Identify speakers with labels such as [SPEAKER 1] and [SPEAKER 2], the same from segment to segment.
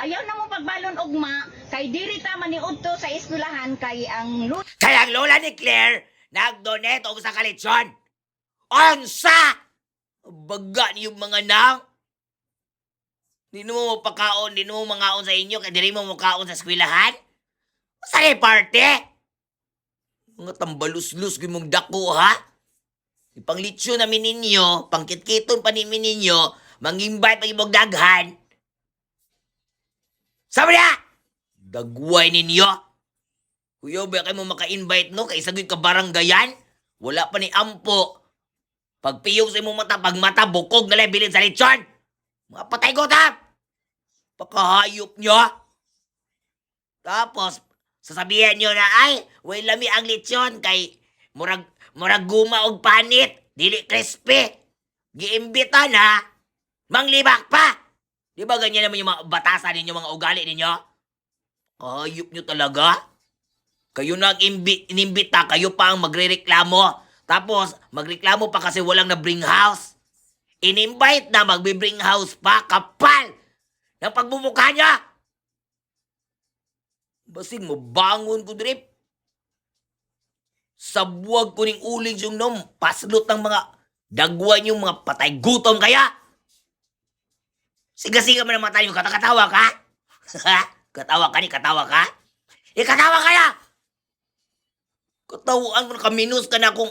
[SPEAKER 1] Ayaw na mo pagbalon ugma kay diri ta maniudto sa eskwelahan kay ang lut
[SPEAKER 2] Kaya ang lola ni Claire, nag-donate og sa kalitsyon. Onsa! Baga niyong mga nang. Di mo mapakaon, di mo mangaon sa inyo, kaya di mo makaon sa eskwelahan. Sa party? Mga tambalus-lus gyud mong dako, ha? Ipanglitsyo namin ninyo, pangkitkiton pa namin ninyo, mangimbite pag ibog daghan. Sabi na! Dagway ninyo! Kuya, ba kayo mo maka-invite no? Kay sagoy ka baranggayan? Wala pa ni Ampo. Pagpiyong sa imong mata, pag mata, bukog na bilin sa lechon. Mga patay ko ta! Pakahayop nyo. Tapos, sasabihan nyo na, ay, way lami ang lechon kay murag, murag guma og panit. Dili crispy. Giimbita na. Manglibak pa. Di ba ganyan naman yung mga batasan ninyo, mga ugali ninyo? Hayop nyo talaga? Kayo na ang imbi- inimbita, kayo pa ang magrereklamo. Tapos, magreklamo pa kasi walang na-bring house. In-invite na magbe-bring house pa, kapal! Ng pagmumukha niya! Basing mo, bangon ko drip. Sabuag ko ning uling yung nom, paslot ng mga dagwan yung mga patay gutom kaya. Siga-siga mo naman tayo, katakatawa ka? katawa ka ni, katawa ka? Ikatawa kaya! Katawaan mo na kaminus ka na kung...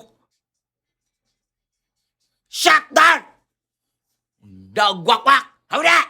[SPEAKER 2] Shut down! Dagwakwak! Hawda!